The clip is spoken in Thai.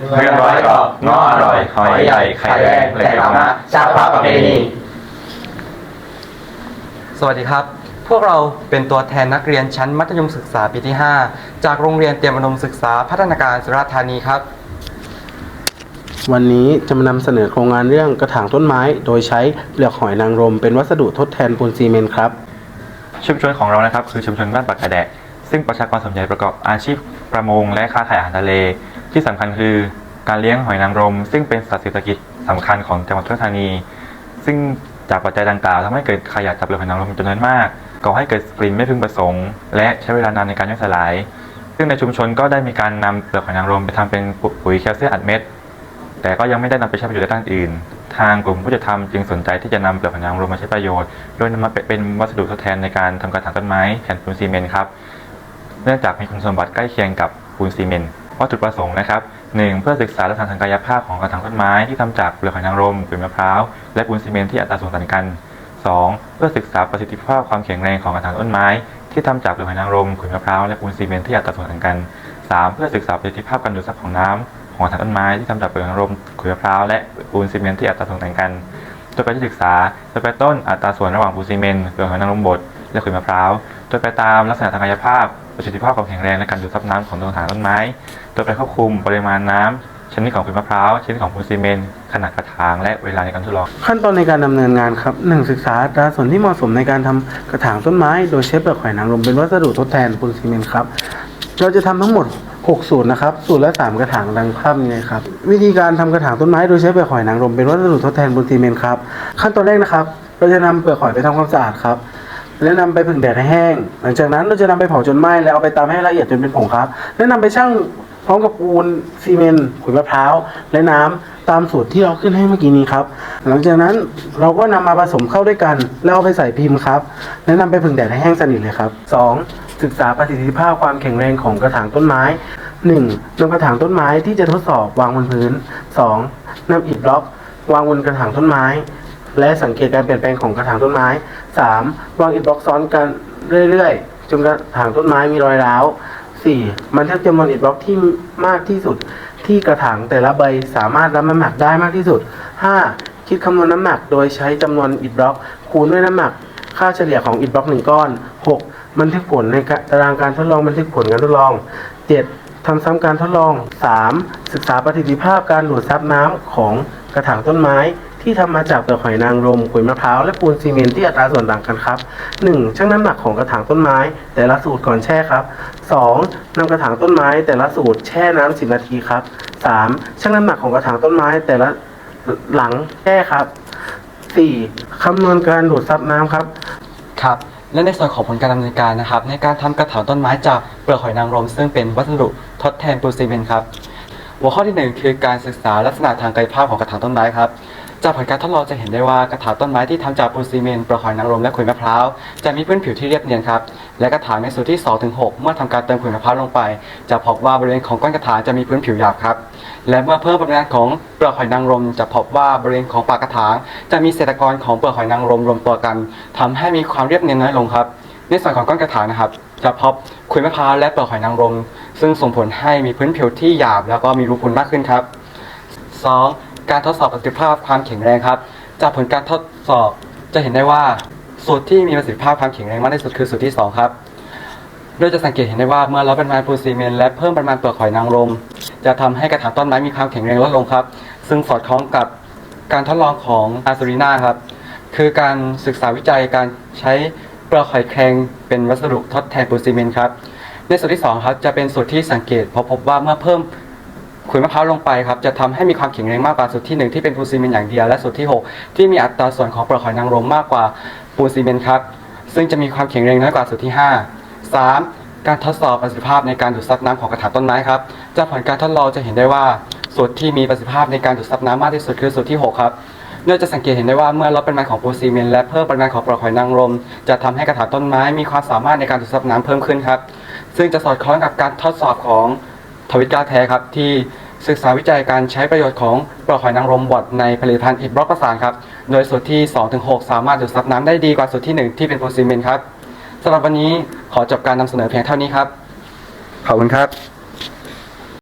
เรียบร้อยก็ง้ออร่อยหอยใหญ่ไข่แดงแหลกธรรมะชาติพระประเพณีสวัสดีครับ พวกเราเป็นตัวแทนนักเรียนชั้นมัธยมศึกษาปีที่ 5 จากโรงเรียนเตรียมอุดมศึกษาพัฒนาการสุราษฎร์ธานีครับ วันนี้จะมานำเสนอโครงงานเรื่องกระถางต้นไม้ โดยใช้เปลือกหอยนางรม เป็นวัสดุทดแทนปูนซีเมนต์ครับ ชุมชนของเรานะครับคือชุมชนบ้านปากกระแดะซึ่งประชากรส่วนใหญ่ประกอบอาชีพประมงและค้าขายอาหารทะเล ที่สำคัญคือการเลี้ยงหอยนางรม ซึ่งเป็นสัตว์เศรษฐกิจสำคัญของจังหวัดสุราษฎร์ธานี ซึ่งจากปัจจัยดังกล่าวทำให้เกิดขยะจากเปลือกหอยนางรมจำนวนมากก่อให้เกิดกลิ่นไม่พึงประสงค์ และใช้เวลานานในการย่อยสลาย ซึ่งในชุมชนก็ได้มีการนำเปลือกหอยนางรมไปทำเป็นปุ๋ยแคลเซียมอัดเม็ด แต่ก็ยังไม่ได้นำไปใช้ประโยชน์ด้านอื่น ทางกลุ่มผู้จัดทำจึงสนใจที่จะนำเปลือกหอยนางรมมาใช้ประโยชน์ โดยนำมาเป็นวัสดุทดแทนในการทำกระถางต้นไม้แผ่นปูนซีเมนต์ครับ เนื่องจากมีคุณสมบัติใกล้เคียงกับปูนซีเมนต์ วัตถุประสงค์นะครับ 1. เพื่อศึกษาลักษณะทางกายภาพของกระถางต้นไม้ที่ทำจากเปลือกหอยนางรมขุยมะพร้าวและปูนซีเมนต์ที่อัตราส่วนต่างกัน 2. เพื่อศึกษาประสิทธิภาพความแข็งแรงของกระถางต้นไม้ที่ทำจากเปลือกหอยนางรมขุยมะพร้าวและปูนซีเมนต์ที่อัตราส่วนต่างกัน 3. เพื่อศึกษาประสิทธิภาพการดูดซับของน้ำของกระถางต้นไม้ที่ทำจากเปลือกหอยนางรมขุยมะพร้าวและปูนซีเมนต์ที่อัตราส่วนต่างกันโดยไปที่ศึกษาโดยไปรต้นอัตราส่วนระหว่างปูนซีเมนต์เปลือกหอยนางรมบดและขุยมะพร้าวโดยไปตามลักษณะทางกายภาพประสิทธิภาพความแข็งแรงและการดูดซับน้ำของตัวฐานต้นไม้ โดยไปควบคุมปริมาณน้ำชนิดของขุยมะพร้าวชนิดของปูนซีเมนต์ขนาดกระถางและเวลาในการทดลอง ขั้นตอนในการดำเนินงานครับ 1. ศึกษาอัตราส่วนที่เหมาะสมในการทำกระถางต้นไม้ โดยใช้เปลือกหอยนางรมเป็นวัสดุทดแทนปูนซีเมนต์ครับ เราจะทำทั้งหมด6สูตรนะครับสูตรละ 3 กระถางดังภาพนี้ครับ วิธีการทำกระถางต้นไม้โดยใช้เปลือกหอยนางรมเป็นวัสดุทดแทนปูนซีเมนต์ครับ ขั้นตอนแรกนะครับ เราจะนำเปลือกหอยไปทำความสะอาดครับ แล้วนำไปผึ่งแดดให้แห้ง หลังจากนั้นเราจะนำไปเผาจนไหม้แล้วเอาไปตำให้ละเอียดจนเป็นผงครับ แล้วนำไปชั่งพร้อมกับปูนซีเมนต์ขุยมะพร้าวและน้ำตามสูตรที่เราขึ้นให้เมื่อกี้นี้ครับ หลังจากนั้นเราก็นำมาผสมเข้าด้วยกัน แล้วเอาไปใส่พิมพ์ครับ แล้วนำไปผึ่งแดดให้แห้งสนิทเลยครับ 2. ศึกษาประสิทธิภาพความแข็งแรงของกระถางต้นไม้ 1. นำกระถางต้นไม้ที่จะทดสอบวางบนพื้น 2. นำอิฐบล็อก วางบนกระถางต้นไม้ และสังเกตการเปลี่ยนแปลงของกระถางต้นไม้ 3. วางอิฐบล็อกซ้อนกันเรื่อยๆ จนกระถางต้นไม้มีรอยร้าว 4. บันทึกจำนวนอิฐบล็อกที่มากที่สุด ที่กระถางแต่ละใบสามารถรับน้ำหนักได้มากที่สุด 5. คิดคำนวณน้ำหนักโดยใช้จำนวนอิฐบล็อก คูณด้วยน้ำหนัก ค่าเฉลี่ยของอิฐบล็อกหนึ่งก้อน 6. บันทึกผลในตารางการทดลองบันทึกผลการทดลอง 7. ทำซ้ำการทดลอง 3. ศึกษาประสิทธิภาพการดูดซับน้ำของกระถางต้นไม้ ที่ทำมาจากเปลือกหอยนางรมขุยมะพร้าวและปูนซีเมนต์ที่อัตราส่วนต่างกันครับ 1. ชั่งน้ำหนักของกระถางต้นไม้ แต่ละสูตรก่อนแช่ครับ 2. นำกระถางต้นไม้ แต่ละสูตรแช่น้ำ10 นาทีครับ 3. ชั่งน้ำหนักของกระถางต้นไม้ แต่ละหลังแช่ครับ 4. คำนวณการดูดซับน้ำครับครับและในส่วนของผลการดำเนินการนะครับ ในการทำกระถางต้นไม้จากเปลือกหอยนางรม ซึ่งเป็นวัสดุทดแทนปูนซีเมนต์ครับหัวข้อที่หนึ่งคือการศึกษาลักษณะทางกายภาพของกระถางต้นไม้ครับ จากผลการทดลองจะเห็นได้ว่ากระถางต้นไม้ที่ทำจากปูนซีเมนต์เปลือกหอยนางรมและขุยมะพร้าวจะมีพื้นผิวที่เรียบเนียนครับและกระถางในส่วนที่ 2-6 เมื่อทำการเติมขุยมะพร้าวลงไป จะพบว่าบริเวณของก้อนกระถางจะมีพื้นผิวหยาบครับและเมื่อเพิ่มปริมาณของเปลือกหอยนางรม จะพบว่าบริเวณของปากกระถางจะมีเศษตะกอนของเปลือกหอยนางรมรวมตัวกันทำให้มีความเรียบเนียนน้อยลงครับในส่วนของก้อนกระถางนะครับจะพบขุยมะพร้าวและเปลือกหอยนางรม ซึ่งส่งผลให้มีพื้นผิวที่หยาบ แล้วก็มีรูพุนมากขึ้นครับ 2. การทดสอบประสิทธิภาพความแข็งแรงครับ จากผลการทดสอบจะเห็นได้ว่าสูตรที่มีประสิทธิภาพความแข็งแรงมากที่สุดคือสูตรที่ 2 ครับ โดยจะสังเกตเห็นได้ว่าเมื่อลดปริมาณปูนซีเมนต์และเพิ่มปริมาณเปลือกหอยนางรมจะทำให้กระถางต้นไม้มีความแข็งแรงลดลงครับ ซึ่งสอดคล้องกับการทดลองของอาซูรินาครับ คือการศึกษาวิจัยการใช้เปลือกหอยแครงเป็นวัสดุทดแทนปูนซีเมนต์ครับ ในส่วนที่สองครับจะเป็นสูตรที่สังเกตพบพบว่าเมื่อเพิ่ม ขุยมะพร้าวลงไปครับจะทำให้มีความแข็งแรงมากกว่าสูตรที่ 1 ที่เป็นปูนซีเมนต์อย่างเดียวและสูตรที่ 6 ที่มีอัตราส่วนของเปลือกหอยนางรมมากกว่าปูนซีเมนต์ครับซึ่งจะมีความแข็งแรงน้อยกว่าสูตรที่ 5 3. การทดสอบประสิทธิภาพในการดูดซับน้ำของกระถางต้นไม้ครับจากผลการทดลองจะเห็นได้ว่าสูตรที่มีประสิทธิภาพในการดูดซับน้ำมากที่สุดคือสูตรที่ 6 ครับโดยจะสังเกตเห็นได้ว่าเมื่อลดปริมาณของปูนซีเมนต์และเพิ่มปริมาณของเปลือกหอยนางรม จะทำให้กระถางต้นไม้มีความสามารถในการดูดซับน้ำเพิ่มขึ้นครับ ซึ่งจะสอดคล้องกับการทดสอบของ ทวิตกาแท้ครับที่ศึกษาวิจัยการใช้ประโยชน์ของเปลือกหอยนางรมบดในผลิตภัณฑ์อิฐบล็อกประสานครับ โดยสูตรที่ 2-6 สามารถดูดซับน้ำได้ดีกว่าสูตรที่ 1 ที่เป็นโพลีซีเมนต์ครับสำหรับวันนี้ขอจบการนำเสนอเพียงเท่านี้ครับ ขอบคุณครับ